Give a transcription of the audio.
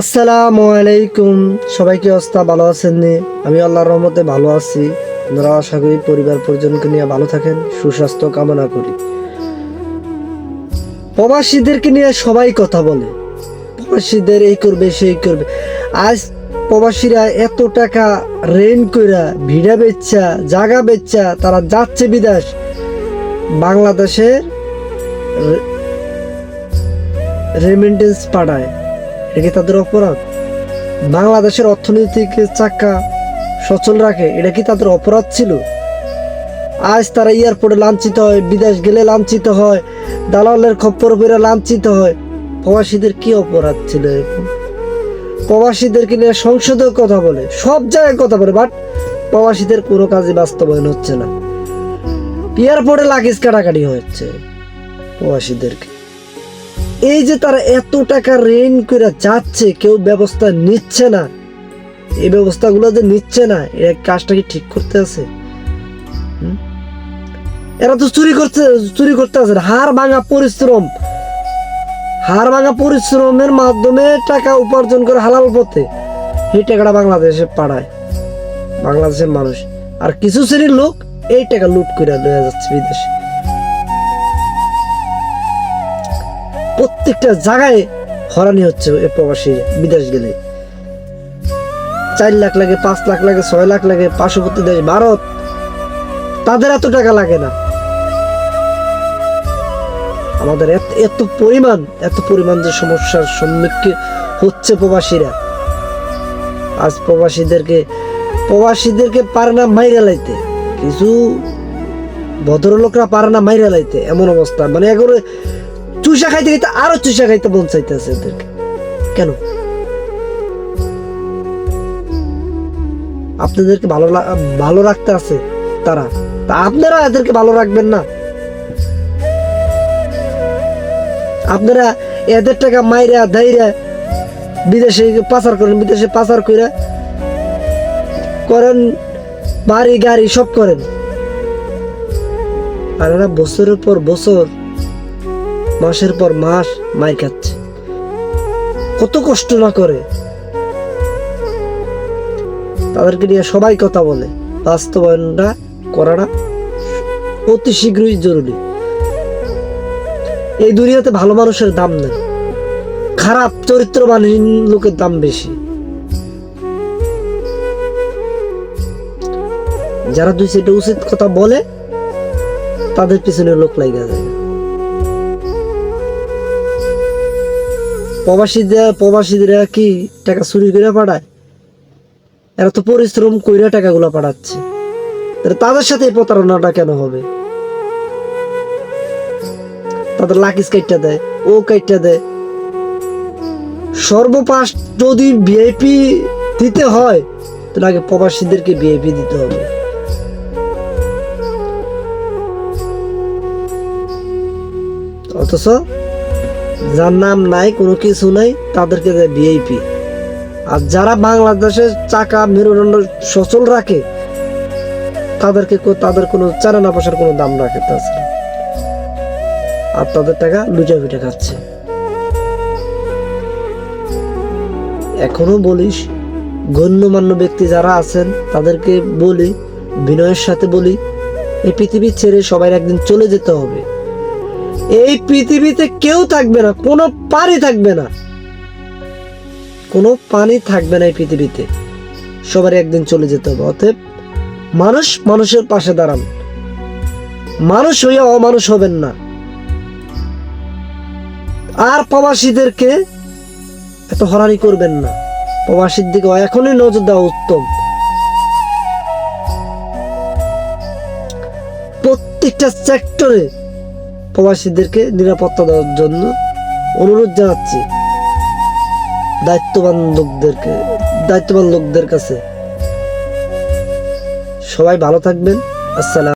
আসসালামু আলাইকুম। সবাই কি অবস্থা? ভালো আছেন নি? আমি আল্লাহর রহমতে ভালো আছি। আপনারা আশা করি পরিবার পরিজনকে নিয়ে ভালো থাকেন, সুস্বাস্থ্য কামনা করি। প্রবাসীদেরকে নিয়ে সবাই কথা বলে। প্রবাসীদের এই করবে, সেই করবে। আজ প্রবাসীরা এত টাকা রেন কইরা, ভিড়া বেচ্চা জাগা বেচ্চা তারা যাচ্ছে বিদেশ। বাংলাদেশের রেমিটেন্স পাঠায়। এটা তাদের অপরাধ? বাংলাদেশের অর্থনৈতিক চাক্কা সচল রাখে, এটা কি তাদের অপরাধ ছিল? আজ তারা এয়ারপোর্টে লাঞ্ছিত হয়, বিদেশ গেলে লাঞ্ছিত হয়, দালালের খপ্পর পেরে লাঞ্ছিত হয়। প্রবাসীদের কি অপরাধ ছিল এরকম প্রবাসীদেরকে নিয়ে সংসদেও কথা বলে, সব জায়গায় কথা বলে বাট প্রবাসীদের কোনো কাজে বাস্তবায়ন হচ্ছে না। এয়ারপোর্টে লাগেজ কাটাকাটি হচ্ছে প্রবাসীদেরকে। এই যে তারা এত টাকা রেন করে যাচ্ছে, কেউ ব্যবস্থা নিচ্ছে না। এই ব্যবস্থাগুলো যে নিচ্ছে না, এরা কাজটা কি ঠিক করতে আছে? এরা তো চুরি করতে চুরি করতে আছে। হাড় ভাঙা পরিশ্রম। হার ভাঙা পরিশ্রমের মাধ্যমে টাকা উপার্জন করে হালাল পথে। এই টাকাটা বাংলাদেশে পাড়ায়। বাংলাদেশের মানুষ। আর কিছু শ্রেণির লোক এই টাকা লুট করে লয়ে যাচ্ছে বিদেশে। প্রত্যেকটা জায়গায় হরানি হচ্ছে এ প্রবাসী বিদেশ গেলে। চার লাখ লাগে, পাঁচ লাখ লাগে, ছয় লাখ লাগে, পার্শ্ববর্তী দেশ, ভারত, তাদের এত টাকা লাগে না। আমাদের এত পরিমাণ এত পরিমাণ যে সমস্যার সম্মুখীন হচ্ছে প্রবাসীরা। আজ প্রবাসীদেরকে প্রবাসীদেরকে পারে না মাইরা লাইতে। কিছু ভদ্রলোকরা পারে না মাইরা লাইতে, এমন অবস্থা। মানে এগুলো চুষা খাইতে খাইতে আরও চুষা খাইতে মন চাইতেছে এদেরকে কেন? আপনাদেরকে ভালো ভালো রাখতে আছে তারা। তা আপনারা এদেরকে ভালো রাখবেন না। আপনারা এদের টাকা মাইরা দাইরা বিদেশে পাচার করেন, বিদেশে পাচার করে করেন, বাড়ি, গাড়ি সব করেন। আর এরা বছরের পর বছর মাসের পর মাস মার খাচ্ছে। কত কষ্ট না করে। তাদেরকে নিয়ে সবাই কথা বলে। বাস্তবায়নটা করাটা অতি শীঘ্রই জরুরি। এই দুনিয়াতে ভালো মানুষের দাম নেই। খারাপ চরিত্রবানহীন লোকের দাম বেশি। যারা দুই সেটা উচিত কথা বলে, তাদের পিছনে লোক লাগা যায় প্রবাসীদের, প্রবাসীরা কি টাকা চুরি করে পাঠায়? এরা তো পরিশ্রম কইরা টাকাগুলো পাঠাচ্ছে। তাদের সাথে এই প্রতারণাটা কেন হবে? তাদের লাকিস কাইটটা দেয়, ও কাইটটা দেয়। সর্বপাশ যদি ভিআইপি দিতে হয়, তাহলে আগে প্রবাসীদেরকে ভিআইপি দিতে হবে। অথচ যার নাম নাই, কোনো কিছু নাই, তাদেরকে দেয় ভিআইপি আর যারা বাংলাদেশের চাকা মেরুদণ্ড সচল রাখে, তাদেরকে তাদের কোনো চারানা পয়সার কোনো দাম রাখে তাছাড়া আর তাদের টাকা লুচা পিঠে খাচ্ছে। এখনও বলিস, গণ্যমান্য ব্যক্তি যারা আছেন, তাদেরকে বলি, বিনয়ের সাথে বলি, এই পৃথিবী ছেড়ে সবাই একদিন চলে যেতে হবে। এই পৃথিবীতে কেউ থাকবে না, কোনো পানি থাকবে না। কোনো পানি থাকবে না এই পৃথিবীতে। সবার একদিন চলে যেতে হবে, অতএব মানুষ মানুষের পাশে দাঁড়ান। মানুষ হইয়া অমানুষ হবেন না। আর প্রবাসীদেরকে এত হরানি করবেন না। প্রবাসীর দিকে এখনই নজর দেওয়া উত্তম। প্রত্যেকটা সেক্টরে প্রবাসীদেরকে নিরাপত্তা দেওয়ার জন্য অনুরোধ জানাচ্ছি। দায়িত্ববান লোকদেরকে, দায়িত্ববান লোকদের কাছে। সবাই ভালো থাকবেন। আসসালাম।